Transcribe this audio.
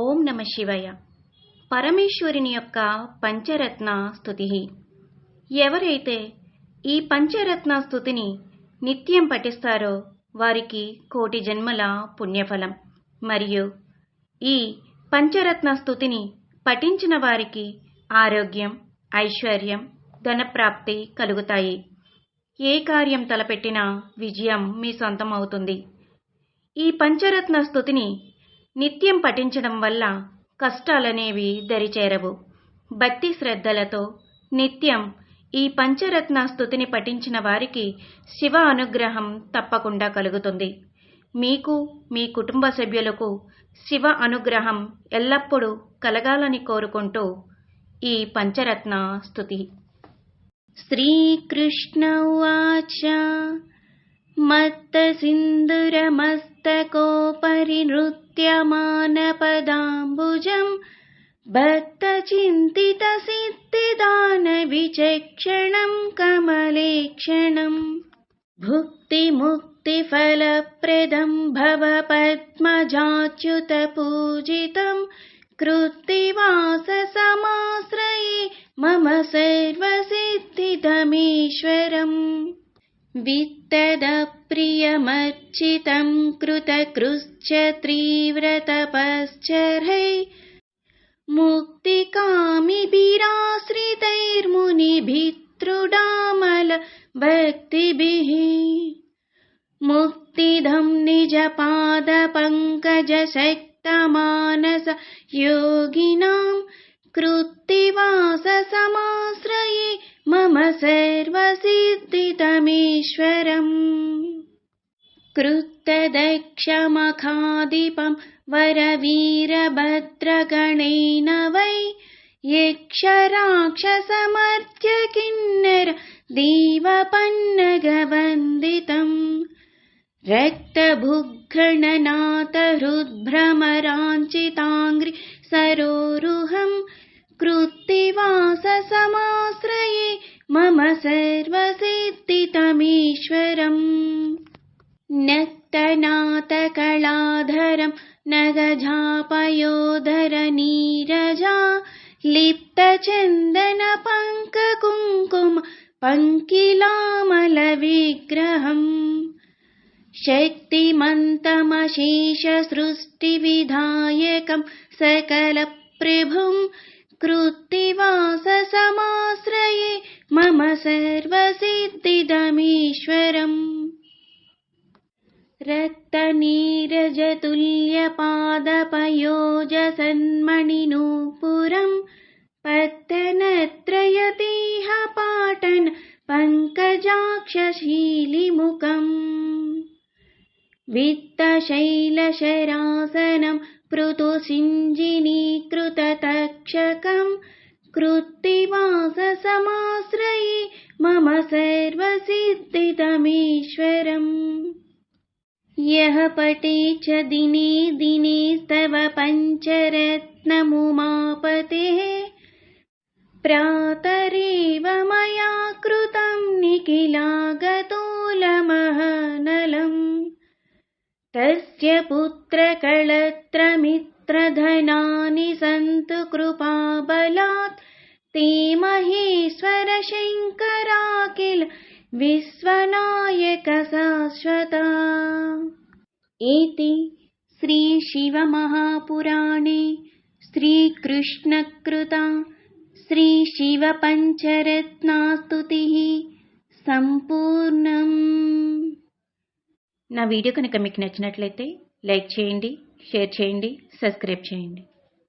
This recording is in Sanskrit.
ఓం నమ శివయ. పరమేశ్వరుని యొక్క పంచరత్న స్థుతి ఎవరైతే ఈ పంచరత్న స్థుతిని నిత్యం పఠిస్తారో వారికి కోటి జన్మల పుణ్యఫలం. మరియు ఈ పంచరత్న స్థుతిని పఠించిన వారికి ఆరోగ్యం ఐశ్వర్యం ధనప్రాప్తి కలుగుతాయి. ఏ కార్యం తలపెట్టినా విజయం మీ సొంతం అవుతుంది ఈ పంచరత్న స్థుతిని నిత్యం పఠించడం వల్ల కష్టాలనేవి దరిచేరవు. భక్తి శ్రద్ధలతో నిత్యం ఈ పంచరత్న స్థుతిని పఠించిన వారికి శివ అనుగ్రహం తప్పకుండా కలుగుతుంది. మీకు మీ కుటుంబ సభ్యులకు శివ అనుగ్రహం ఎల్లప్పుడూ కలగాలని కోరుకుంటూ ఈ పంచరత్న స్థుతి. శ్రీకృష్ణ ఉవాచ मत्तसिन्दुरमस्तकोपरि नृत्यमानपदाम्बुजम् भक्तचिन्तितसिद्धिदानविचक्षणम् कमलेक्षणम् भुक्तिमुक्तिफलप्रदम् भवपद्मजाच्युतपूजितम् कृत्तिवाससमाश्रये मम सर्वसिद्धिदमीश्वरम् वित्तदप्रियमर्चितम् कृतकृश्च तीव्रतपश्चरै मुक्तिकामिभिराश्रितैर्मुनिभित्रुडामल भक्तिभिः मुक्तिधम् निजपादपङ्कजशक्तमानस योगिनाम् कृत्तिवाससमाश्रये मम सर्वसिद्धितमीश्वरम् कृत्तदक्षमखादिपम् वरवीरभद्रगणेन वै यक्षराक्षसमर्त्य किन्नर देवपन्नगवन्दितम् रक्तभुग्घ्रणनाथहृद्भ्रमराञ्चिताङ्घ्रि सरोरुहम् कृत्तिवाससमाश्रये मम सर्वसिद्धितमीश्वरम् नक्तनाथकलाधरम् नगजापयोधरनीरजा लिप्तचन्दनपङ्ककुङ्कुम पङ्किलामलविग्रहम्। शक्तिमन्तमशेषसृष्टिविधायकम् सकलप्रभुम् कृत्तिवाससमाश्रये मम सर्वसिद्धिदमीश्वरम् रक्तनीरजतुल्यपादपयोजसन्मणिनूपुरम् पत्तनत्रयतीह पाटन् पङ्कजाक्षशीलिमुखम् वित्तशैलशरासनम् पृथुसिञ्जिनीकृततक्षकम् कृत्तिवाससमाश्रये मम सर्वसिद्धितमीश्वरम् यः पटे च दिने दिने तव पञ्चरत्नमुमापतेः प्रातरेव मया कृतम् निखिलागतोलमहनलम्। तस्य पुत्रकळत्रमित्रधनानि सन्तु कृपाबलात् ते महेश्वर किल विश्वनायकशाश्वता इति श्रीशिवमहापुराणे श्रीकृष्णकृता శ్రీశివపంచరత్నాస్తుతిः సంపూర్ణం నా వీడియో కనుక మీకు నచ్చినట్లయితే లైక్ చేయండి షేర్ చేయండి సబ్స్క్రైబ్ చేయండి